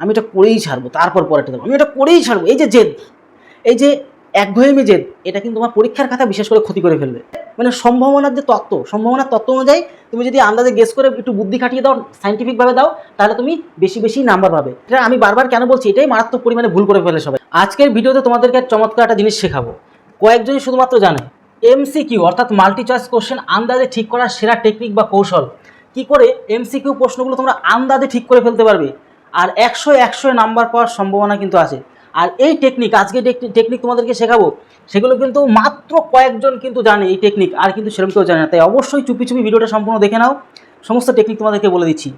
আমি এটা করেই ছাড়বো, তারপর পরেরটা দেবো। আমি এটা করেই ছাড়বো, এই যে জেদ, এই যে একঘেয়েমি জেদ, এটা কিন্তু তোমার পরীক্ষার খাতা বিশেষ করে ক্ষতি করে ফেলবে। মানে সম্ভাবনার যে তত্ত্ব, সম্ভাবনার তত্ত্ব অনুযায়ী তুমি যদি আন্দাজে গেস করে একটু বুদ্ধি খাটিয়ে দাও সাইন্টিফিকভাবে দাও, তাহলে তুমি বেশি বেশি নাম্বার পাবে। এটা আমি বারবার কেন বলছি, এটাই মারাত্মক পরিমাণে ভুল করে ফেলে সবাই। আজকের ভিডিওতে তোমাদেরকে চমৎকার একটা জিনিস শেখাবো। কয়েকজনই শুধুমাত্র জানে এমসিকিউ অর্থাৎ মাল্টি চয়েস কোশ্চেন আন্দাজে ঠিক করার সেরা টেকনিক বা কৌশল। কি করে এমসিকিউ প্রশ্নগুলো তোমরা আন্দাজে ঠিক করে ফেলতে পারবে? আর একশো একশো নাম্বার পাওয়ার সম্ভাবনা কিন্তু আছে। আর এই টেকনিক আজকে টেকনিক তোমাদেরকে শেখাবো, সেগুলো কিন্তু মাত্র কয়েকজন কিন্তু জানে এই টেকনিক আর কিন্তু সেরকম কেউ জানে না। তাই অবশ্যই চুপি চুপি ভিডিওটা সম্পূর্ণ দেখে নাও। সমস্ত টেকনিক তোমাদেরকে বলে দিচ্ছি।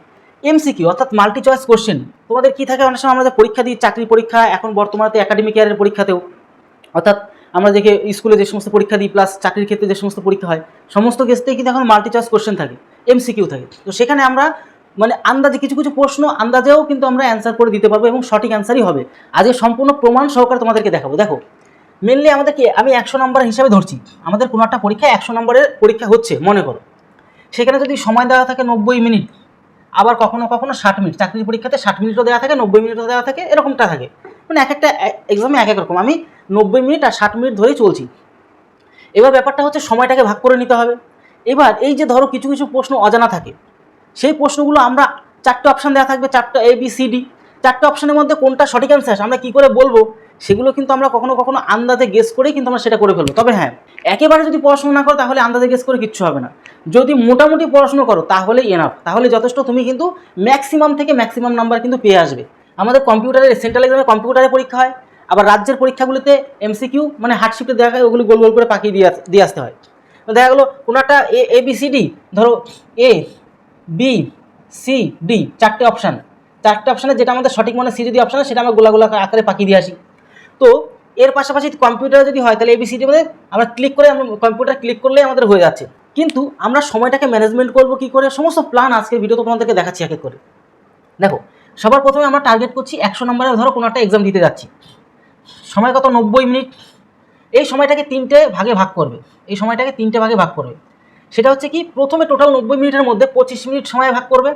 এমসিকিউ অর্থাৎ মাল্টি চয়েস কোশ্চেন তোমাদের কী থাকে? অনেক সময় আমরা পরীক্ষা দিই চাকরির পরীক্ষা, এখন বর্তমানে একাডেমিক ইয়ারের পরীক্ষাতেও। অর্থাৎ আমরা দেখে স্কুলে যে সমস্ত পরীক্ষা দিই প্লাস চাকরির ক্ষেত্রে যে সমস্ত পরীক্ষা হয়, সমস্ত ক্ষেত্রেই কিন্তু এখন মাল্টি চয়েস কোশ্চেন থাকে এমসিকিউ থাকে। তো সেখানে আমরা মানে আন্দাজে কিছু কিছু প্রশ্ন আন্দাজেও কিন্তু আমরা অ্যান্সার করে দিতে পারব এবং সঠিক অ্যান্সারই হবে। আজকে সম্পূর্ণ প্রমাণ সহকারে তোমাদেরকে দেখাবো। দেখো মেনলি আমাদেরকে আমি একশো নম্বর হিসাবে ধরছি। আমাদের কোনো একটা পরীক্ষা একশো নম্বরের পরীক্ষা হচ্ছে, মনে করো। সেখানে যদি সময় দেওয়া থাকে নব্বই মিনিট, আবার কখনো কখনো ষাট মিনিট। চাকরির পরীক্ষাতে ষাট মিনিটও দেওয়া থাকে, নব্বই মিনিটও দেওয়া থাকে, এরকমটা থাকে। মানে এক একটা এক্সামে এক এক রকম। আমি নব্বই মিনিট আর ষাট মিনিট ধরেই চলছি। এবার ব্যাপারটা হচ্ছে সময়টাকে ভাগ করে নিতে হবে। এবার এই যে ধরো কিছু কিছু প্রশ্ন অজানা থাকে। সেই প্রশ্নগুলো আমরা চারটে অপশান দেওয়া থাকবে, চারটে এ বি সি ডি চারটে অপশানের মধ্যে কোনটা সঠিক অ্যান্সার আমরা কী করে বলব, সেগুলো কিন্তু আমরা কখনো কখনো আন্দাজে গেস করেই কিন্তু আমরা সেটা করে ফেলব। তবে হ্যাঁ একেবারে যদি পড়াশোনা না করো, তাহলে আন্দাজে গেস করে কিচ্ছু হবে না। যদি মোটামুটি পড়াশোনা করো, তাহলে এনাফ তাহলে যথেষ্ট তুমি কিন্তু ম্যাক্সিমাম থেকে ম্যাক্সিমাম নাম্বার কিন্তু পেয়ে আসবে। আমাদের কম্পিউটারের সেন্ট্রাল এক্সামে কম্পিউটারে পরীক্ষা হয়, আবার রাজ্যের পরীক্ষাগুলিতে এমসিকিউ মানে হার্ডশিপে দেখা হয় ওগুলো গোল গোল করে পাকিয়ে দিয়ে দিয়ে আসতে হয়। দেখা গেলো, কোনো একটা A A B C D ধরো এ বি সি ডি চারটে অপশান চারটে অপশানে যেটা আমাদের সঠিক মানে সি যদি অপশান সেটা আমরা গোলা গোলা আকারে পাকিয়ে দিয়ে আসি। তো এর পাশাপাশি কম্পিউটারে যদি হয়, তাহলে এবিসিডি মধ্যে আমরা ক্লিক করে আমরা কম্পিউটার ক্লিক করলেই আমাদের হয়ে যাচ্ছে। কিন্তু আমরা সময়টাকে ম্যানেজমেন্ট করব কী করে? সমস্ত প্ল্যান আজকের ভিডিও তোমাদেরকে দেখাচ্ছি এক এক করে। দেখো, সবার প্রথমে আমরা টার্গেট করছি একশো নম্বরে ধরো কোনো একটা এক্সাম দিতে যাচ্ছি। সময় কত? নব্বই মিনিট। এই সময়টাকে তিনটে ভাগে ভাগ করবে। এই সময়টাকে তিনটে ভাগে ভাগ করবে। সেটা হচ্ছে কি, প্রথমে টোটাল নব্বই মিনিটের মধ্যে পঁচিশ মিনিট সময় ভাগ করবে,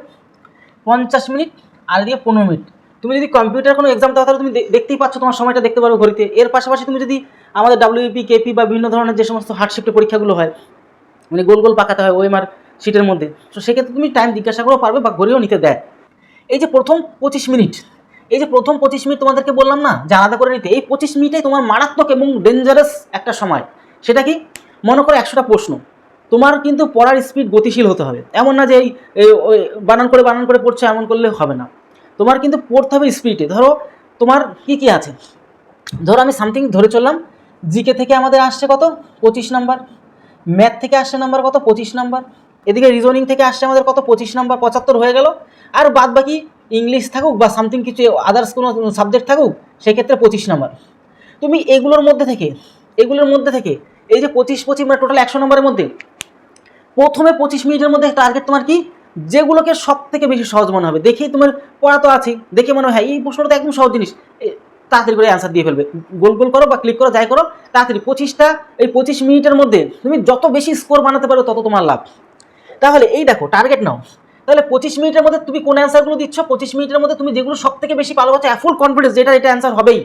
পঞ্চাশ মিনিট, আর এদিকে পনেরো মিনিট। তুমি যদি কম্পিউটার কোনো এক্সাম দাও, তাহলে তুমি দেখতেই পাচ্ছ তোমার সময়টা দেখতে পারো ঘড়িতে। এর পাশাপাশি তুমি যদি আমাদের ডাব্লিউপি কেপি বা বিভিন্ন ধরনের যে সমস্ত হার্ডশিফটের পরীক্ষাগুলো হয় মানে গোল গোল পাকাতে হয় ওএমআর সিটের মধ্যে, তো সেক্ষেত্রে তুমি টাইম জিজ্ঞাসা করেও পারবে বা ঘড়িও নিতে দেয়। এই যে প্রথম পঁচিশ মিনিট, এই যে প্রথম পঁচিশ মিনিট তোমাদেরকে বললাম না, যে আলাদা করে নিতে, এই পঁচিশ মিনিটে তোমার মারাত্মক এবং ডেঞ্জারাস একটা সময়। সেটা কি? মনে করো একশোটা প্রশ্ন। তোমার কিন্তু পড়ার স্পিড গতিশীল হতে হবে। এমন না যে এই বানান করে বানান করে পড়ছো, এমন করলে হবে না। তোমার কিন্তু পড়তে হবে স্পিডে ধরো, তোমার কি কি আছে? ধরো আমি সামথিং ধরে চললাম জিকে থেকে আমাদের আসছে কত? পঁচিশ নাম্বার ম্যাথ থেকে আসছে নাম্বার কত? পঁচিশ নাম্বার এদিকে রিজনিং থেকে আসছে আমাদের কত? পঁচিশ নাম্বার পঁচাত্তর হয়ে গেল। আর বাদ বাকি ইংলিশ থাকুক বা সামথিং কিছু আদার্স কোনো সাবজেক্ট থাকুক, সেক্ষেত্রে পঁচিশ নাম্বার তুমি এগুলোর মধ্যে থেকে, এগুলোর মধ্যে থেকে, এই যে পঁচিশ পঁচিশ মানে টোটাল একশো নম্বরের মধ্যে প্রথমে পঁচিশ মিনিটের মধ্যে টার্গেট তোমার কি? যেগুলোকে সব থেকে বেশি সহজ মনে হবে। দেখেই তোমার পড়া তো আছে দেখে মনে হয় হ্যাঁ এই প্রশ্নটা তো একদম সহজ জিনিস। তাড়াতাড়ি করে অ্যান্সার দিয়ে ফেলবে। গোল গোল করো বা ক্লিক করো, যাই করো, তাড়াতাড়ি। পঁচিশটা, এই পঁচিশ মিনিটের মধ্যে তুমি যত বেশি স্কোর বানাতে পারো, তত তোমার লাভ। তাহলে এই দেখো টার্গেট নাও। তাহলে পঁচিশ মিনিটের মধ্যে তুমি কোন অ্যান্সারগুলো দিচ্ছ? পঁচিশ মিনিটের মধ্যে তুমি যেগুলো সব থেকে বেশি ভালো পাচ্ছ ফুল কনফিডেন্স যেটা এটা অ্যান্সার হবেই।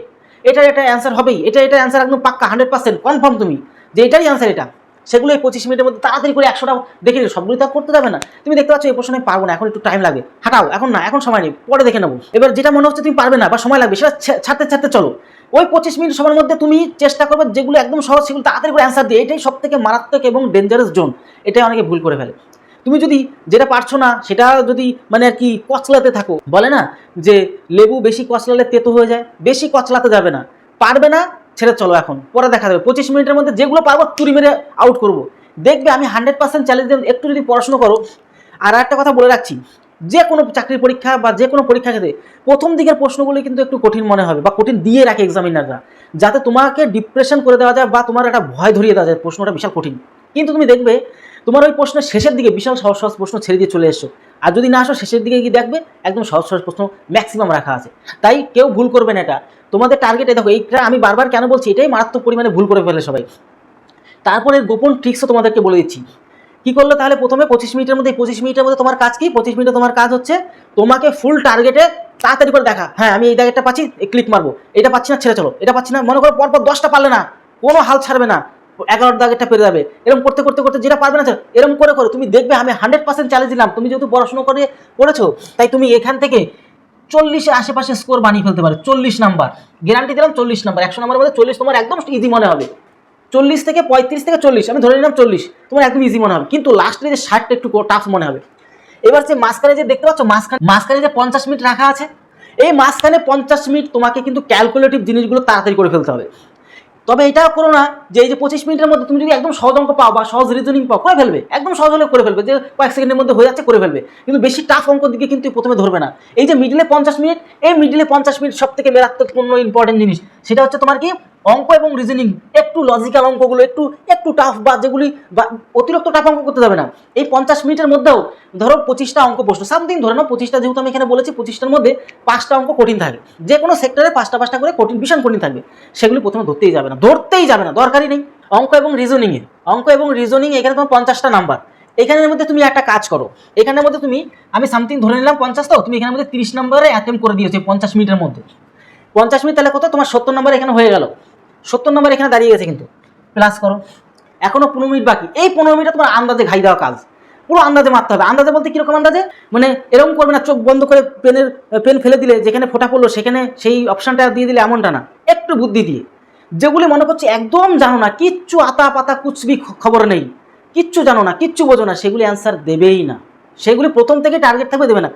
এটা এটা অ্যান্সার হবেই। এটা এটা অ্যান্সার একদম পাক্কা হান্ড্রেড পার্সেন্ট কনফার্ম তুমি। যে এটাই অ্যান্সার এটা। সেগুলো এই পঁচিশ মিনিটের মধ্যে তাড়াতাড়ি করে একশোটা দেখে নিও সবগুলো তো করতে যাবে না। তুমি দেখতে পাচ্ছ এই প্রশ্নে পারব না, এখন একটু টাইম লাগে। হাঁটাও, এখন না, এখন সময় নেই, পরে দেখে নেব। এবার যেটা মনে হচ্ছে তুমি পারবে না বা সময় লাগবে, সেটা ছাড়তে ছাড়তে চলো। ওই পঁচিশ মিনিট সময়ের মধ্যে তুমি চেষ্টা করবে যেগুলো একদম সহজ, সেগুলো তাড়াতাড়ি করে অ্যান্সার দিয়ে, এটাই সব থেকে মারাত্মক এবং ডেঞ্জারাস জোন এটাই অনেকে ভুল করে ফেলে। তুমি যদি যেটা পারছ না, সেটা যদি মানে আর কি কচলাতে থাকো, বলে না? যে লেবু বেশি কচলালে তেতো হয়ে যায়, বেশি কচলাতে যাবে না। পারবে না ছেড়ে চলো এখন। পরে দেখা যাবে। পঁচিশ মিনিটের মধ্যে যেগুলো পারব তুরি মেরে আউট করব। দেখবে আমি হান্ড্রেড পার্সেন্ট চ্যালেঞ্জ একটু যদি পড়াশুনো করো। আর একটা কথা বলে রাখছি, যে কোনো চাকরির পরীক্ষা বা যে কোনো পরীক্ষা ক্ষেত্রে প্রথম দিকের প্রশ্নগুলি কিন্তু একটু কঠিন মনে হবে বা কঠিন দিয়ে রাখে এক্সামিনাররা যাতে তোমাকে ডিপ্রেশন করে দেওয়া যায় বা তোমার একটা ভয় ধরিয়ে দেওয়া যায়, প্রশ্নটা বিশাল কঠিন। কিন্তু তুমি দেখবে তোমার ওই প্রশ্নের শেষের দিকে বিশাল সহজ সহজ প্রশ্ন ছেড়ে দিয়ে চলে এসো। আর যদি না আসো, শেষের দিকে গিয়ে দেখবে একদম সহজ সহজ প্রশ্ন ম্যাক্সিমাম রাখা আছে। তাই কেউ ভুল করবে না এটা। তোমাদের টার্গেটে দেখো, এইটা আমি বারবার কেন বলছি, এটাই মারাত্মক পরিমাণে ভুল করে ফেলে সবাই। তারপরে গোপন ট্রিক্সও তোমাদেরকে বলে দিচ্ছি। কি করল তাহলে প্রথমে পঁচিশ মিনিটের মধ্যে, পঁচিশ মিনিটের মধ্যে তোমার কাজ কি? পঁচিশ মিনিটে তোমার কাজ হচ্ছে তোমাকে ফুল টার্গেটে তাড়াতাড়ি করে দেখা। হ্যাঁ আমি এই টার্গেটটা পাচ্ছি ক্লিক মারবো। এটা পাচ্ছি না, ছেড়ে চলো। এটা পাচ্ছি না, মনে করো পরপর দশটা পারলে না, কোনো হাল ছাড়বে না। এগারোর দাগেরটা পেরে যাবে। এরকম করতে করতে করতে যেটা পারবে না এরকম করে করে। তুমি দেখবে আমি হান্ড্রেড পার্সেন্ট চ্যালেঞ্জ দিলাম। তুমি যেহেতু পড়াশোনা করে, করেছ, তাই তুমি এখান থেকে চল্লিশের আশেপাশে স্কোর বানিয়ে ফেলতে পারো। চল্লিশ নাম্বার। গ্যারান্টি দিলাম চল্লিশ নাম্বার। একশো নাম্বারের মধ্যে চল্লিশ তোমার একদম ইজি মনে হবে। চল্লিশ থেকে পঁয়ত্রিশ থেকে চল্লিশ, আমি ধরে নিলাম চল্লিশ, তোমার একদম ইজি মনে হবে। কিন্তু লাস্টে যে ষাটটা একটু টাফ মনে হবে। এবার যে মাঝখানে যে দেখতে পাচ্ছ, মাঝখানে মাঝখানে যে পঞ্চাশ মিনিট রাখা আছে, এই মাঝখানে পঞ্চাশ মিনিট তোমাকে কিন্তু ক্যালকুলেটিভ জিনিসগুলো তাড়াতাড়ি করে ফেলতে হবে। তবে এটাও করো না যে এই যে পঁচিশ মিনিটের মধ্যে তুমি যদি একদম সহজ অঙ্ক পাও বা সহজ রিজনিং পাও, করে ফেলবে। একদম সহজ হলে করে ফেলবে। যে কয়েক সেকেন্ডের মধ্যে হয়ে যাচ্ছে, করে ফেলবে। কিন্তু বেশি টাফ অঙ্ক দিকে কিন্তু প্রথমে ধরবে না। এই যে মিডিলে পঞ্চাশ মিনিট এই মিডিলে পঞ্চাশ মিনিট সব থেকে মেরাত্মকপূর্ণ ইম্পর্টেন্ট জিনিস, সেটা হচ্ছে তোমার কি? অঙ্ক এবং রিজনিং একটু লজিক্যাল অঙ্কগুলো, একটু একটু টাফ বা যেগুলি বা অতিরিক্ত টাফ অঙ্ক করতে যাবে না। এই পঞ্চাশ মিনিটের মধ্যেও ধরো পঁচিশটা অঙ্ক প্রশ্ন। সামথিং ধরে নাও, পঁচিশটা যেহেতু আমি এখানে বলেছি, পঁচিশটার মধ্যে পাঁচটা অঙ্ক কঠিন থাকে। যে কোনো সেক্টরে পাঁচটা পাঁচটা করে কঠিন, ভীষণ কঠিন থাকবে। সেগুলি প্রথমে ধরতেই যাবে না। ধরতেই যাবে না, দরকারই নেই। অঙ্ক এবং রিজনিংয়ে অঙ্ক এবং রিজনিং এখানে তোমার পঞ্চাশটা নাম্বার এখানের মধ্যে তুমি একটা কাজ করো। এখানের মধ্যে তুমি, আমি সামথিং ধরে নিলাম পঞ্চাশ তো, তুমি এখানের মধ্যে তিরিশ নম্বরে অ্যাটেম্প করে দিয়েছ পঞ্চাশ মিনিটের মধ্যে। পঞ্চাশ মিনিট তাহলে কত? তোমার সত্তর নম্বর এখানে হয়ে গেল। সত্তর নম্বর এখানে দাঁড়িয়ে গেছে কিন্তু। প্লাস করো। এখনও পনেরো মিনিট বাকি। এই পনেরো মিনিটে তোমার আন্দাজে ঘাই দেওয়া কাজ। পুরো আন্দাজে মারতে হবে। আন্দাজে বলতে কীরকম আন্দাজে? মানে এরকম করবে না, চোখ বন্ধ করে পেনের পেন ফেলে দিলে, যেখানে ফোটা পড়ল, সেখানে সেই অপশানটা দিয়ে দিলে এমনটা না। একটু বুদ্ধি দিয়ে। যেগুলি মনে করছে একদম জানো না, কিচ্ছু আতা পাতা কুচবি খবর নেই। কিচ্ছু জানো না, কিচ্ছু বোঝো না, সেগুলি অ্যান্সার দেবেই না। সেগুলি প্রথম থেকে টার্গেট থাকবে, দেবে না।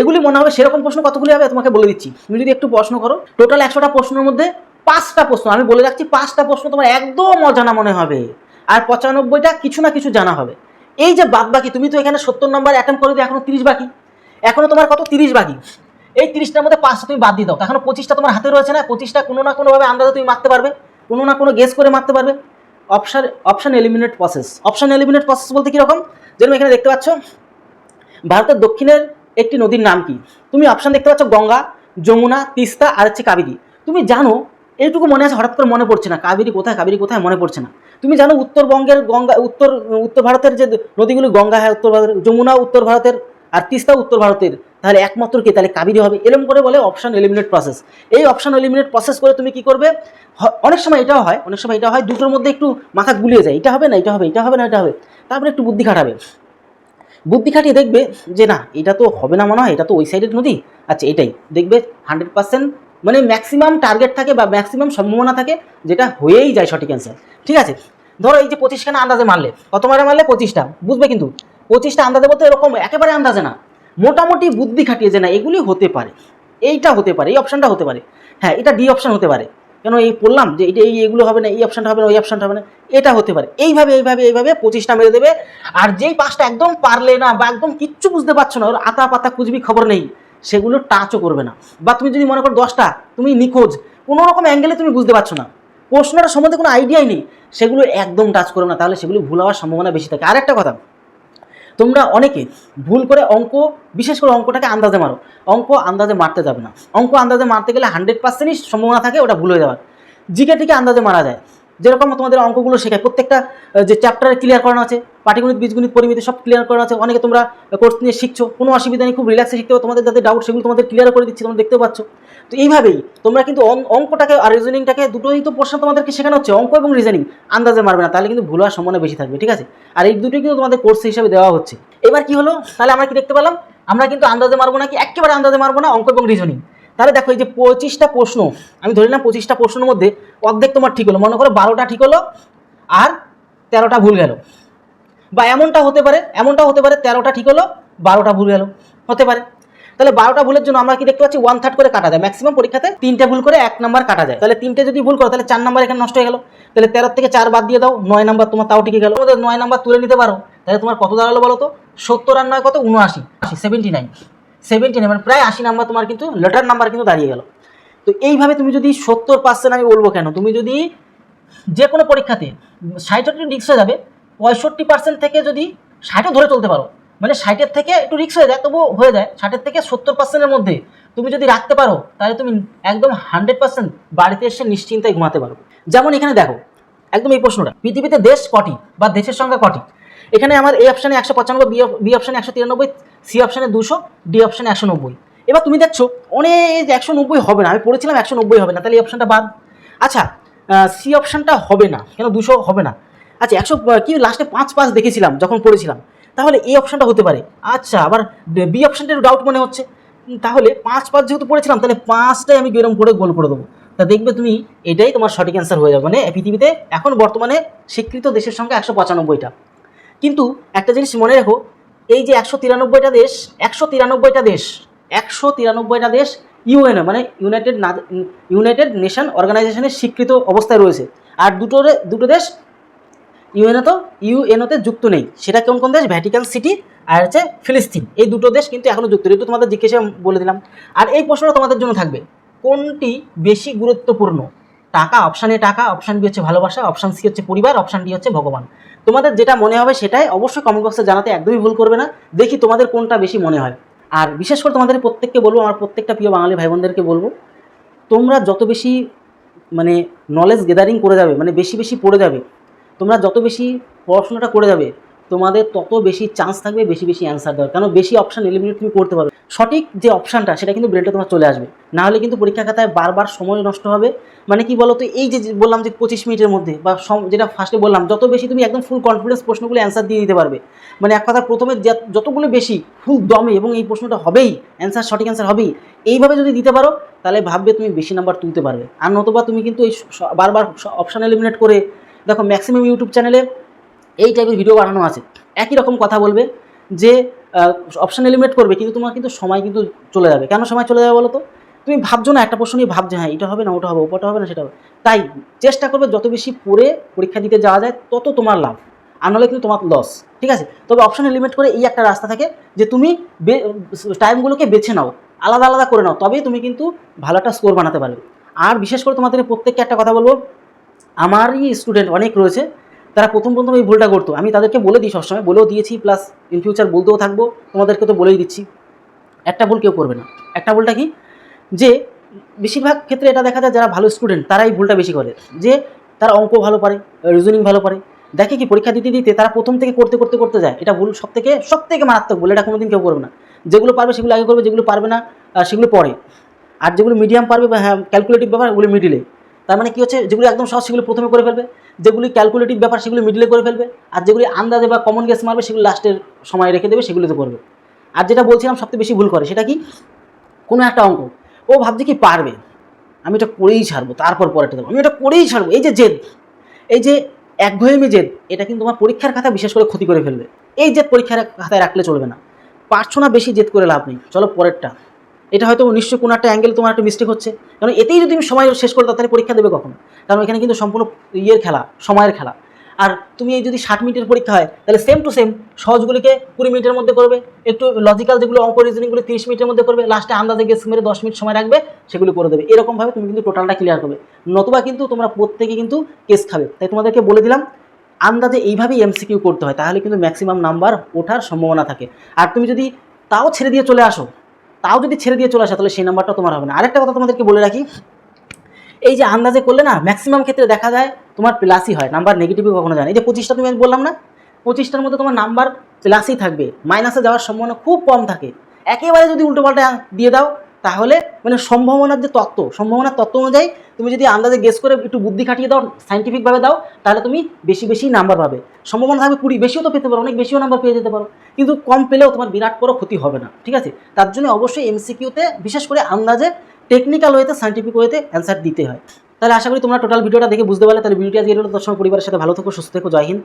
এগুলি মনে হবে সেরকম প্রশ্ন কতগুলি হবে, তোমাকে বলে দিচ্ছি। তুমি যদি একটু প্রশ্ন করো টোটাল একশোটা প্রশ্নের মধ্যে পাঁচটা প্রশ্ন, আমি বলে রাখছি পাঁচটা প্রশ্ন তোমার একদম অজানা মনে হবে। আর পঁচানব্বইটা কিছু না কিছু জানা হবে। এই যে বাদ বাকি তুমি তো এখানে সত্তর নম্বর অ্যাটেম্প করে দিও এখনও তিরিশ বাকি। এখনও তোমার কত? তিরিশ বাকি। এই তিরিশটার মধ্যে পাঁচটা তুমি বাদ দিয়ে দাও। এখনও পঁচিশটা তোমার হাতে রয়েছে না? পঁচিশটা কোনো না কোনোভাবে আন্দাজে তুমি মারতে পারবে। কোনো না কোনো গেস করে মারতে পারবে। Option option eliminate process option eliminate process বলতে কীরকম যেরকম এখানে দেখতে পাচ্ছ, ভারতের দক্ষিণের একটি নদীর নাম কি? তুমি অপশান দেখতে পাচ্ছ গঙ্গা, যমুনা, তিস্তা আর হচ্ছে কাবেরী। তুমি জানো এইটুকু মনে আছে? হঠাৎ করে মনে পড়ছে না। কাবেরী কোথায়? কাবেরী কোথায়? মনে পড়ছে না। তুমি জানো উত্তরবঙ্গের গঙ্গা, উত্তর উত্তর ভারতের যে নদীগুলো, গঙ্গা হয় উত্তর ভারতের, যমুনা উত্তর ভারতের, আর তিস্তা উত্তর ভারতের, তাহলে একমাত্র কি? তাহলে কাবেরী হবে। এরকম করে বলে অপশান এলিমিনেট প্রসেস এই অপশান এলিমিনেট প্রসেস করে তুমি কি করবে? অনেক সময় এটাও হয়, অনেক সময় এটা হয়, দুটোর মধ্যে একটু মাথা গুলিয়ে যায়। এটা হবে না, এটা হবে এটা হবে না, এটা হবে। তারপরে একটু বুদ্ধি খাটাবে। বুদ্ধি খাটিয়ে দেখবে যে, না, এটা তো হবে না মনে হয়, এটা তো ওই সাইডের নদী। আচ্ছা এটাই। দেখবে হান্ড্রেড পার্সেন্ট মানে ম্যাক্সিমাম টার্গেট থাকে বা ম্যাক্সিমাম সম্ভাবনা থাকে যেটা হয়েই যায় সঠিক অ্যান্সার ঠিক আছে? ধরো এই যে পঁচিশখানা আন্দাজে মারলে, কত মারে মারলে পঁচিশটা? বুঝবে কিন্তু? পঁচিশটা আন্দাজে বলতে এরকম একেবারে আন্দাজে না। মোটামুটি বুদ্ধি খাটিয়ে যে না, এগুলি হতে পারে। এইটা হতে পারে, এই অপশানটা হতে পারে। হ্যাঁ এটা ডি অপশান হতে পারে। কেন এই বললাম যে এটা এই এগুলো হবে না, এই অপশানটা হবে না, ওই অপশানটা হবে না, এটা হতে পারে। এইভাবে এইভাবে এইভাবে পঁচিশটা মেরে দেবে। আর যেই পাঁচটা একদম পারলে না বা একদম কিচ্ছু বুঝতে পারছ না, ওর আতা পাতা কুচবি খবর নেই। সেগুলো টাচও করবে না। বা তুমি যদি মনে করো দশটা, তুমি নিখোঁজ, কোনো রকম অ্যাঙ্গেলে তুমি বুঝতে পারছ না। প্রশ্নটা সম্বন্ধে কোনো আইডিয়াই নেই। সেগুলো একদম টাচ করবে না, তাহলে সেগুলো ভুল হওয়ার সম্ভাবনা বেশি থাকে। আর একটা কথা, তোমরা অনেকে ভুল করে অঙ্ক, বিশেষ করে অঙ্কটাকে আন্দাজে মারো। অঙ্ক আন্দাজে মারতে যাবে না। অঙ্ক আন্দাজে মারতে গেলে হান্ড্রেড পার্সেন্টই সম্ভাবনা থাকে, ওটা ভুল হয়ে যাওয়ার। জিকে টিকে আন্দাজে মারা যায়। যেরকম তোমাদের অঙ্কগুলো শেখায়, প্রত্যেকটা যে চ্যাপ্টারে ক্লিয়ার করানো আছে, পাটিগণিত, বীজগণিত, পরিমিতি সব ক্লিয়ার করানো আছে, অনেকে তোমরা কোর্স নিয়ে শিখছো, কোনো অসুবিধা নেই, খুব রিল্যাক্সে শিখতে পারো, তোমাদের যাদের ডাউট সেগুলো তোমাদের ক্লিয়ার করে দিচ্ছি, তোমরা দেখতে পাচ্ছ। তো এইভাবেই তোমরা কিন্তু অঙ্কটাকে আর রিজনিংটাকে দুটোই তো প্রশ্ন তোমাদেরকে শেখানো হচ্ছে, অঙ্ক এবং রিজনিং আন্দাজে মারবে না, তাহলে কিন্তু ভুল হওয়ার সম্ভাবনা বেশি থাকবে, ঠিক আছে? আর এই দুটোই কিন্তু তোমাদের কোর্স হিসাবে দেওয়া হচ্ছে। এবার কি হলো? তাহলে আমরা কি দেখতে পেলাম? আমরা কিন্তু আন্দাজে মারবো না কি একেবারে আন্দাজে মারবো না, অঙ্ক এবং রিজনিং তাহলে দেখো এই যে পঁচিশটা প্রশ্ন, আমি ধরে নিলাম পঁচিশটা প্রশ্নের মধ্যে অর্ধেক তোমার ঠিক হলো। মনে করো বারোটা ঠিক হলো আর তেরোটা ভুল গেল। বা এমনটা হতে পারে এমনটা হতে পারে তেরোটা ঠিক হলো, বারোটা ভুল গেল। হতে পারে। তাহলে বারোটা ভুলের জন্য আমরা কি দেখতে পাচ্ছি? ওয়ান থার্ড করে কাটা যায়। ম্যাক্সিমাম পরীক্ষাতে তিনটে ভুল করে এক নাম্বার কাটা যায়। তাহলে তিনটে যদি ভুল করো, তাহলে চার নাম্বার এখানে নষ্ট হয়ে গেল। তাহলে তেরো থেকে চার বাদ দিয়ে দাও, নয় নাম্বার তোমার তাও টিকে গেল। তোমাদের নয় নাম্বার তুলে নিতে পারো। তাহলে তোমার কত দাঁড়াল বলো তো? সত্তর আর নয় কত? উনআশি সেভেন্টি নাইন সেভেন্টি মানে প্রায় আশি নাম্বার তোমার কিন্তু লেটার নাম্বার কিন্তু দাঁড়িয়ে গেল। তো এইভাবে তুমি যদি সত্তর পার্সেন্ট আমি বলব কেন? তুমি যদি যে কোনো পরীক্ষাতে ষাটটি রিক্স হয়ে যাবে, পঁয়ষট্টি পার্সেন্ট থেকে যদি ষাটও ধরে চলতে পারো মানে ষাটের থেকে একটু রিক্স হয়ে যায়, তবুও হয়ে যায়, ষাটের থেকে সত্তর পার্সেন্টের মধ্যে তুমি যদি রাখতে পারো, তাহলে তুমি একদম হান্ড্রেড পার্সেন্ট বাড়িতে এসে নিশ্চিন্তায় ঘুমাতে পারো। যেমন এখানে দেখো, একদম এই প্রশ্নটা, পৃথিবীতে দেশ কটি বা দেশের সংখ্যা কটি? এখানে আমার এ অপশানে একশো পঁচানব্বই, বি অপশানে একশো তিরানব্বই সি অপশানে দুশো, ডি অপশানে একশো নব্বই। এবার তুমি দেখছ, অনেক একশো নব্বই হবে না, আমি পড়েছিলাম একশো নব্বই হবে না, তাহলে এই অপশানটা বাদ। আচ্ছা সি অপশানটা হবে না, কেন দুশো হবে না? আচ্ছা একশো কি লাস্টে পাঁচ পাঁচ দেখেছিলাম যখন পড়েছিলাম, তাহলে এই অপশানটা হতে পারে। আচ্ছা আবার বি অপশানটা একটু ডাউট মনে হচ্ছে। তাহলে পাঁচ পাঁচ যেহেতু পড়েছিলাম, তাহলে পাঁচটাই আমি গেরম করে গোল করে দেবো। তা দেখবে তুমি, এটাই তোমার সঠিক অ্যান্সার হয়ে যাবে। মানে পৃথিবীতে এখন বর্তমানে স্বীকৃত দেশের সংখ্যা একশো পঁচানব্বইটা। কিন্তু একটা জিনিস মনে রেখো এই যে একশো তিরানব্বইটা দেশ, একশো তিরানব্বইটা দেশ, একশো তিরানব্বইটা দেশ ইউএনও মানে ইউনাইটেড ইউনাইটেড নেশন অর্গানাইজেশনের স্বীকৃত অবস্থায় রয়েছে। আর দুটো দুটো দেশ, ইউএনও তো, ইউএনওতে যুক্ত নেই। সেটা কোন কোন দেশ? ভ্যাটিকান সিটি আর হচ্ছে ফিলিস্তিন। এই দুটো দেশ কিন্তু এখনও যুক্ত নেই। তোমাদের জিজ্ঞেসে বলে দিলাম। আর এই প্রশ্নটা তোমাদের জন্য থাকবে। কোনটি বেশি গুরুত্বপূর্ণ? টাকা অপশানে টাকা অপশান বি হচ্ছে ভালোবাসা অপশান সি হচ্ছে পরিবার অপশান ডি হচ্ছে ভগবান। তোমাদের যেটা মনে হবে সেটাই অবশ্যই কমেন্ট বক্সে জানাতে একদমই ভুল করবে না। দেখি তোমাদের কোনটা বেশি মনে হয়। আর বিশেষ করে তোমাদের প্রত্যেককে বলব, আমার প্রত্যেকটা প্রিয় বাঙালি ভাই বোনদেরকে বলব, তোমরা যত বেশি মানে নলেজ গেদারিং করে যাবে মানে বেশি বেশি পড়ে যাবে, তোমরা যত বেশি পড়াশোনাটা করে যাবে, তোমাদের তত বেশি চান্স থাকবে, বেশি বেশি অ্যান্সার দেওয়ার। কারণ বেশি অপশান এলিমিনেট তুমি করতে পারবে সঠিক যে অপশানটা সেটা কিন্তু ব্রেনটা তোমার চলে আসবে। না হলে কিন্তু পরীক্ষা খাতায় বারবার সময় নষ্ট হবে। মানে কি বলতো, এই যে বললাম যে পঁচিশ মিনিটের মধ্যে বা যেটা ফার্স্টে বললাম, যত বেশি তুমি একদম ফুল কনফিডেন্স প্রশ্নগুলো অ্যান্সার দিয়ে দিতে পারবে। মানে এক কথা প্রথমে যত- যতগুলো বেশি ফুল দমে এবং এই প্রশ্নটা হবেই অ্যান্সার সঠিক অ্যান্সার হবেই, এইভাবে যদি দিতে পারো, তাহলে ভাববে তুমি বেশি নাম্বার তুলতে পারবে। আর নতুবা তুমি কিন্তু এই বারবার অপশান এলিমিনেট করে, দেখো ম্যাক্সিমাম ইউটিউব চ্যানেলে এই টাইপের ভিডিও বানানো আছে। একই রকম কথা বলবে যে অপশান এলিমিনেট করবে, কিন্তু তোমার কিন্তু সময় কিন্তু চলে যাবে। কেন সময় চলে যাবে বলো তো তুমি ভাবছ না, একটা প্রশ্ন নিয়ে ভাবছ হ্যাঁ এটা হবে না, ওটা হবে ওটা হবে না, সেটা হবে। তাই চেষ্টা করবে, যত বেশি পড়ে পরীক্ষা দিতে যাওয়া যায়, তত তোমার লাভ। আর নাহলে কিন্তু তোমার লস ঠিক আছে? তবে অপশান এলিমিনেট করে এই একটা রাস্তা থাকে যে, তুমি টাইমগুলোকে বেছে নাও, আলাদা আলাদা করে নাও, তবেই তুমি কিন্তু ভালো একটা স্কোর বানাতে পারবে। আর বিশেষ করে তোমাদের প্রত্যেককে একটা কথা বলব, আমারই স্টুডেন্ট অনেক রয়েছে তারা প্রথম প্রথম এই ভুলটা করতো। আমি তাদেরকে বলে দিই সবসময়, বলেও দিয়েছি প্লাস ইন ফিউচার বলতেও থাকব, তোমাদেরকে তো বলেই দিচ্ছি। একটা ভুল কেউ করবে না। একটা ভুলটা কি? যে বেশিরভাগ ক্ষেত্রে এটা দেখা যায় যারা ভালো স্টুডেন্ট তারা এই ভুলটা বেশি করে। যে তারা অঙ্ক ভালো পারে রিজনিং ভালো পারে। দেখে কি পরীক্ষা দিতে দিতে তারা প্রথম থেকে করতে করতে করতে যায়। এটা ভুল সব থেকে সব থেকে মারাত্মক ভুল, এটা কোনোদিন কেউ করবে না। যেগুলো পারবে সেগুলো আগে করবে, যেগুলো পারবে না সেগুলো পরে আর যেগুলো মিডিয়াম পারবে বা হ্যাঁ ক্যালকুলেটিভ ব্যাপার, ওগুলো মিডিলে তার মানে কি হচ্ছে? যেগুলো একদম সহজ, সেগুলো প্রথমে করে ফেলবে। যেগুলি ক্যালকুলেটিভ ব্যাপার, সেগুলি মিডিলে করে ফেলবে। আর যেগুলি আন্দাজে বা কমন গেস মারবে, সেগুলি লাস্টের সময় রেখে দেবে, সেগুলোতে করবে। আর যেটা বলছিলাম সবথেকে বেশি ভুল করে, সেটা কি? কোনো একটা অঙ্ক। ও ভাবছে কি পারবে। আমি এটা করেই ছাড়বো, তারপর পরেরটা দেবো। আমি এটা করেই ছাড়বো। এই যে জেদ, এই যে একঘয়েমি জেদ, এটা কিন্তু তোমার পরীক্ষার খাতা বিশেষ করে ক্ষতি করে ফেলবে। এই জেদ পরীক্ষার খাতায় রাখলে চলবে না। পারছ না বেশি জেদ করে লাভ নেই। চলো পরেরটা। এটা হয়তো নিশ্চয়ই কোনো একটা অ্যাঙ্গেল তোমার একটা মিস্টেক হচ্ছে। কারণ এতেই যদি তুমি সময় শেষ করে দাও তাহলে পরীক্ষা দেবে কখন? কারণ এখানে কিন্তু সম্পূর্ণ ইয়ের খেলা, সময়ের খেলা। আর তুমি এই যদি ষাট মিনিটের পরীক্ষা হয়, তাহলে সেম টু সেম সহজগুলিকে কুড়ি মিনিটের মধ্যে করবে, একটু লজিক্যাল যেগুলো অঙ্ক রিজনিংগুলো তিরিশ মিনিটের মধ্যে করবে লাস্টে আন্দাজে গেস মেরে দশ মিনিট সময় রাখবে, সেগুলো করে দেবে। এরকমভাবে তুমি কিন্তু টোটালটা ক্লিয়ার করবে। নতুবা কিন্তু তোমরা প্রত্যেকে কিন্তু কেস খাবে। তাই তোমাদেরকে বলে দিলাম, আন্দাজে এইভাবেই এমসিকিউ করতে হয়, তাহলে কিন্তু ম্যাক্সিমাম নাম্বার ওঠার সম্ভাবনা থাকে। আর তুমি যদি তাও ছেড়ে দিয়ে চলে আসো তাও যদি ছেড়ে দিয়ে চলে আসে, তাহলে সেই নাম্বারটা তোমার হবে না। আরেকটা কথা তোমাদেরকে বলে রাখি, এই যে আন্দাজে করলে না ম্যাক্সিমাম ক্ষেত্রে দেখা যায় তোমার প্লাসই হয় নাম্বার নেগেটিভই কখনো যায় এই যে পঁচিশটা তুমি বললাম না, পঁচিশটার মধ্যে তোমার নাম্বার প্লাসই থাকবে। মাইনাসে যাওয়ার সম্ভাবনা খুব কম থাকে। একেবারে যদি উল্টোপাল্টা দিয়ে দাও তাহলে মানে সম্ভাবনার যে তত্ত্ব, সম্ভাবনার তত্ত্ব অনুযায়ী তুমি যদি আন্দাজে গেস করে একটু বুদ্ধি খাটিয়ে দাও সাইন্টিফিকভাবে দাও, তাহলে তুমি বেশি বেশি নাম্বার পাবে। সম্ভাবনা থাকবে কুড়ি, বেশিও তো পেতে পারো, অনেক বেশিও নাম্বার পেয়ে যেতে পারো। কিন্তু কম পেলেও তোমার বিরাট বড় ক্ষতি হবে না, ঠিক আছে? তার জন্য অবশ্যই এমসিকিউতে বিশেষ করে আন্দাজে টেকনিক্যাল ওয়েতে সাইন্টিফিক ওয়েতে অ্যান্সার দিতে হয়। তাহলে আশা করি তোমরা টোটাল ভিডিওটা দেখে বুঝতে পারলে। তাহলে ভিডিওটি আজকে দর্শন পরিবারের সাথে ভালো থেকো, সুস্থ থেকো। জয় হিন্দ,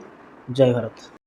জয় ভারত।